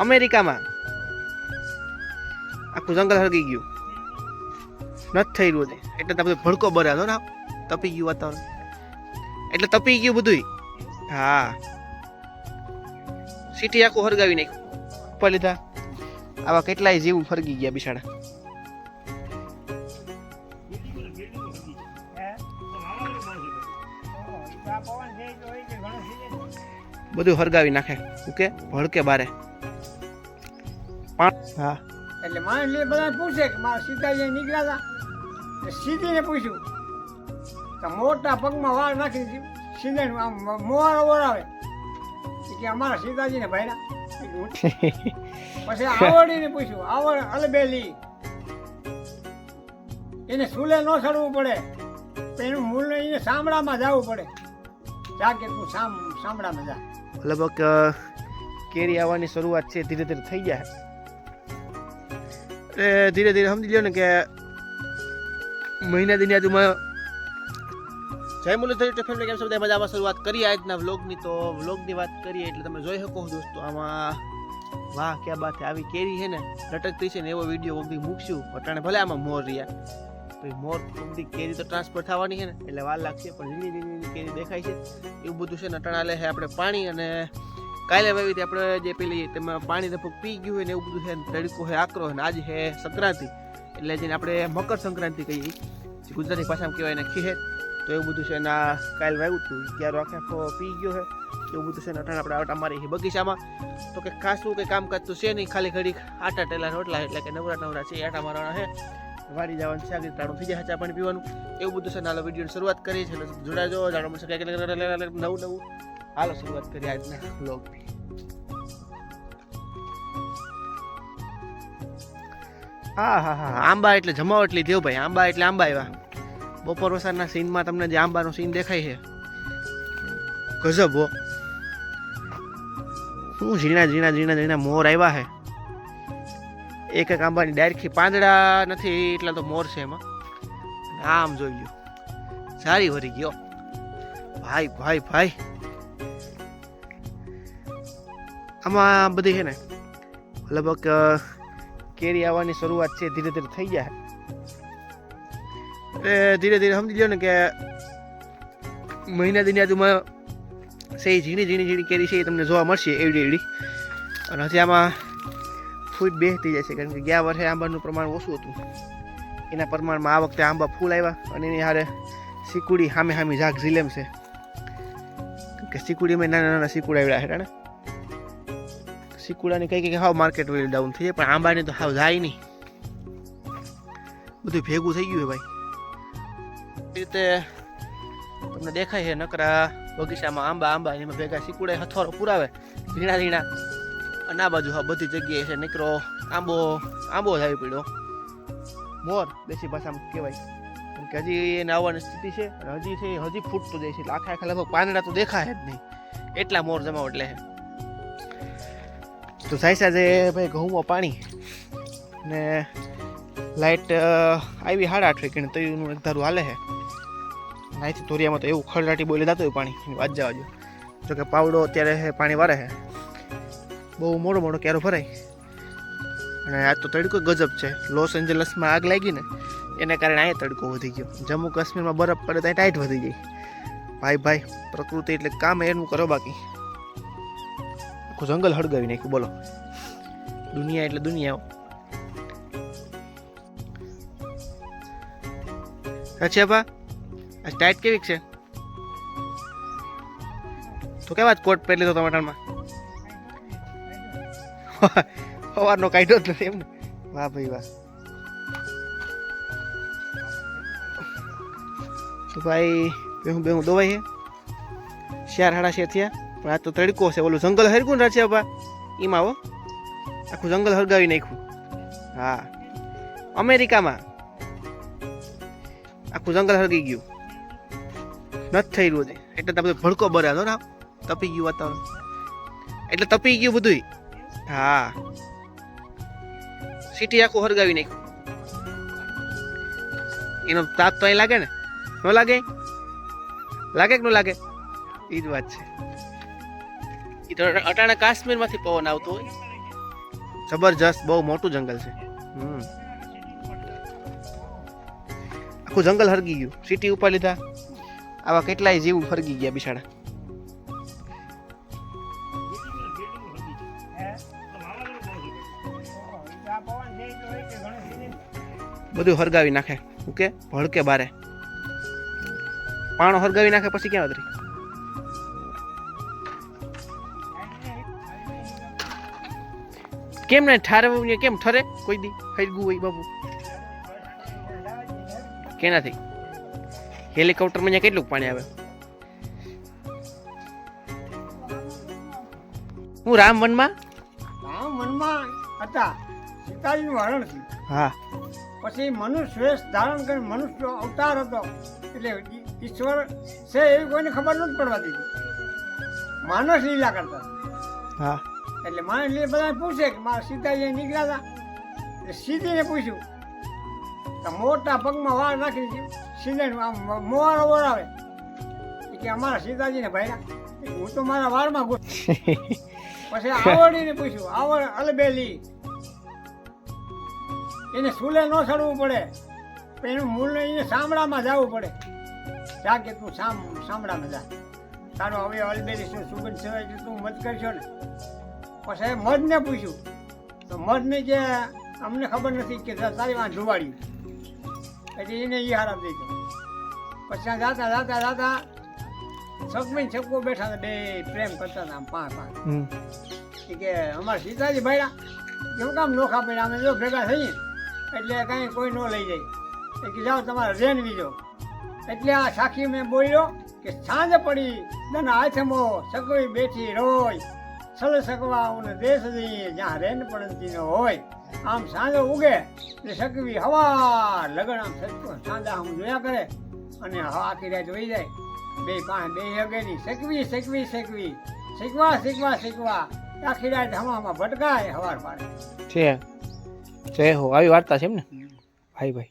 અમેરિકામાં. આખું જંગલ હળગી ગયું. નથી થઈ રહ્યું એટલે તમે ભડકો બરાબર ને તપી ગયું વાતાવરણ. એટલે તપી ગયું બધુંય. હા. સિટી આખું હરગાવી નાખ્યું. ઉપર લીધા. આવા કેટલાય જીવ ફરગી ગયા બિસાડા બધું હરગાવી નાખે. ઓકે ભડકે બારે. હા. એટલે માણસ લે બધા પૂછે કે મારા સીતાજી નીકળ્યા હતા સીધીને પૂછ્યું તો મોટા પગમાં વાળ નાખી સીધે આમ મોવાળો ઓળાવે કે અમારા સીતાજીને ભાઈ પછી આવડીને પૂછ્યું આવડ અલબેલી. એને સુલે ન ચડવું પડે. તો એનું મૂળ એને સાંભળામાં જવું પડે. જા કે તું સામ સાંભળામાં જા. લગભગ કેરી આવવાની શરૂઆત છે ધીરે ધીરે થઈ જાય. એટલે ધીરે ધીરે સમજી લો ને કે મહિના દિન આજુમાં જય મુરલીધર ફેમિલી કેમ છો બધા? મજામાં શરૂઆત કરી આજના વ્લોગની તો વ્લોગની વાત કરીએ એટલે તમે જોઈ શકો દોસ્તો, આમાં વાહ, ક્યાં બાત આવી કેરી છે ને, લટકતી છે ને, એવો વીડિયો કોક દી મૂકશું. અટાણે ભલે આમાં મોર રહ્યા. પછી મોર કોક કેરી તો ટ્રાન્સફર થવાની છે ને, એટલે વાર લાગશે, પણ લીલી લીલી કેરી દેખાય છે. એવું બધું છે ને, અટાણા લે છે આપણે પાણી અને કાલે વાવી હતી આપણે જે પેલી તેમાં પાણી લગભગ પી ગયું હોય ને એવું બધું છે ને તડકો છે આકરો છે ને આજે છે સંક્રાંતિ. એટલે જેને આપણે મકર સંક્રાંતિ કહીએ ગુજરાતી ભાષામાં કહેવાય ને ખીહે. તો એવું બધું છે ને આ કાલ વાવ્યું હતું. ક્યારો આખે આખો પી ગયો છે. એવું બધું છે ને અટાણે આપણે આટા મારી છે બગીચામાં. તો કે ખાસું કંઈ કામકાજ તો છે નહીં. ખાલી ઘડી આટા ટેલા રોટલા એટલે કે નવરા નવરા છે આટા મારવાના છે. વાડી જવાનું છે, આગળ તાણું થઈ જાય ચા પાણી પીવાનું. એવું બધું છે નાલો વિડીયોની શરૂઆત કરી છે જોડાજો. જાણવા મળશે નવું નવું. હાલો, શરૂઆત કરીએ આજના વ્લોગની હા હા હા આંબા એટલે જમાવટ લીધી હો ભાઈ. આંબા એટલે આંબા આવ્યા. બપોર વસારના સીનમાં તમને જે આંબાનો સીન દેખાય છે. ગજબ, હો. શું ઝીણા ઝીણા ઝીણા ઝીણા મોર આવ્યા છે? એક એક આંબાની ડાયરેક્ટથી પાંદડા નથી, એટલા તો મોર છે એમાં. આમ જોઈ લ્યો. સારી વરી ગયો. ભાઈ ભાઈ ભાઈ. આમાં બધી છે ને, લગભગ કેરી આવવાની શરૂઆત છે, ધીરે ધીરે થઈ જાય. એટલે ધીરે ધીરે સમજી લો ને કે મહિના દિન આજુમાં સે ઝીણી ઝીણી ઝીણી કેરી છે એ તમને જોવા મળશે એવડી એવડી. અને હજી આમાં ફૂટ બેસતી જાય છે, કારણ કે ગયા વર્ષે આંબાનું પ્રમાણ ઓછું હતું. એના પ્રમાણમાં આ વખતે આંબા ફૂલ આવ્યા અને એની હારે સિકુડી સામે સામે ઝાક ઝીલેમ છે. કે સિકુડીમાં નાના નાના સિકુડ આવ્યા છે સિકુડાની કઈ કઈ હાવ માર્કેટ વેલ ડાઉન થઈ જાય, પણ આંબાની તો હાવ જાય નહીં. બધું ભેગું થઈ ગયું ભાઈ. રીતે તમને દેખાય છે નકરા બગીચામાં આંબા આંબા, એમાં ભેગા સિકુડે હથોરો પુરાવે, ઝીણા ઝીણા. અને આ બાજુ હા બધી જગ્યાએ છે નીકળો, આંબો આંબો જ આવી પડ્યો. મોર, દેશી ભાષામાં કહેવાય. કે હજી એને આવવાની સ્થિતિ છે હજી છે હજી ફૂટતું જાય છે. આખા આખા લગભગ પાંદડા તો દેખાય જ નહીં. એટલા મોર જમાવ એટલે તો સાઈ સાજે ભાઈ ઘઉંમાં પાણી ને લાઇટ આવી સાડા આઠ વાગે ને એનું એક ધારું હાલે છે. અહીંથી ધોરિયામાં તો એવું ખળરાટી બોલી જતું હોય પાણી વાત જવા જો જોકે પાવડો અત્યારે પાણી વારે છે. બહુ મોડો મોડો ક્યારો ભરાય. અને આ તો તડકો ગજબ છે. લોસ એન્જલસમાં આગ લાગી ને એને કારણે અહીંયા તડકો વધી ગયો. જમ્મુ કાશ્મીરમાં બરફ પડે ત્યાં ટાઈટ વધી ગઈ. ભાઈ ભાઈ, પ્રકૃતિ એટલે કામ એનું કરો બાકી. આખું જંગલ હળગાવી નાખ્યું. બોલો. દુનિયા એટલે દુનિયા અચ્છા બા આ ટાઈટ કેવી છે? તો કેવા કોટ પહેરી લીધો ટમાટરમાં સવારનો કાઢ્યો જ નથી એમ ને? વાહ ભાઈ વાહ. તો ભાઈ બેહું બેહું દોવાઈ છે શિયાર હાડા છે થયા પણ આ તો તડકો છે, ઓલું જંગલ હરગું ને રાચે બા. એમાં હો, આખું જંગલ હરગાવી નાખ્યું. હા. અમેરિકામાં આખું જંગલ હરગી ગયું. નથી થઈ રહ્યું. એટલે તો બધો ભડકો બરાબર ને તપી ગયું વાતાવરણ. એટલે તપી ગયું બધુંય. હા. સિટી આખું હરગાવી નાખ્યું. એનો તાપ તો અહીં લાગે ને? ન લાગે? લાગે કે ન લાગે? એ જ વાત છે. એ કાશ્મીર કાશ્મીરમાંથી પવન આવતો હોય. જબરજસ્ત, બહુ મોટું જંગલ છે. આખું જંગલ હરગી ગયું. સિટી ઉપર લીધા. આવા કેટલાય જીવ હરગી ગયા બિચારા. બધું હરગાવી નાખે. ઓકે? ભડકે બારે. પાણો હરગાવી નાખે પછી ક્યાં વધરી કેમ ને ઠારવું કેમ ઠરે? કોઈ દી હરગું હોય બાબુ કેનાથી? હેલિકોપ્ટરમાં અહીંયા કેટલું પાણી આવે? હું રામ વનમાં? રામ મનમાં હતા. સીતાજીનું હરણ થયું. હા. પછી મનુષ્ય વેશ ધારણ કરી મનુષ્ય અવતાર હતો. એટલે ઈશ્વર છે એવી કોઈને ખબર નથી પડવા દીધી માનસ લીલા કરતા. હા. એટલે માણસ લીલા બધા પૂછે કે મારા સીતાજી નીકળ્યા હતા એટલે સીધીને પૂછ્યું. તો મોટા પગમાં વાળ નાખી સીધે આમ મોવાળો ઓળાવે ઈ કે અમારા સીતાજીને ભાઈ હું તો મારા વાળમાં ઘૂસ પછી આવડીને પૂછ્યું આવડ અલબેલી. એને સુલે ન ચડવું પડે. એનું મૂળ એને શામળામાં જવું પડે. જા કે તું સામ શામળામાં જા. તારો હવે અલબેલી શું સુગંધ સેવાય તું મત કરશો ને. પછી મધને પૂછ્યું. તો મધને કે અમને ખબર નથી કે તારી વાં જોવાડ્યું એટલે એને એ હારા દઈ દીધો પછી ત્યાં જાતા જાતા જાતા છકમી છકવો બેઠા હતા બે પ્રેમ કરતા હતા આમ પાંચ પાંચ. કે અમારા સીતાજી ભાઈડા કેવું કામ નોખા પડ્યા અમે જો ભેગા થઈએ એટલે કાંઈ કોઈ ન લઈ જાય. એટલે જાઓ તમારે રેન બીજો એટલે આ સાખી મેં બોલ્યો કે સાંજ પડી દના હાથમો સગવી બેઠી રોય. સલ સગવા ઉને દેશ જઈએ જ્યાં રેન પડતી ન હોય. આમ સાંજો ઉગે એટલે સકવી હવા લગન આમ સચકો સાંજા આમ જોયા કરે અને હવા આખી રાત વહી જાય. બે પાંચ બે અગેની શેકવી શેકવી શેકવી શીખવા શીખવા શીખવા આખી રાત હવામાં ભટકાય હવાર પાડે છે. જય હો. આવી વાર્તા છે એમ ને? ભાઈ ભાઈ.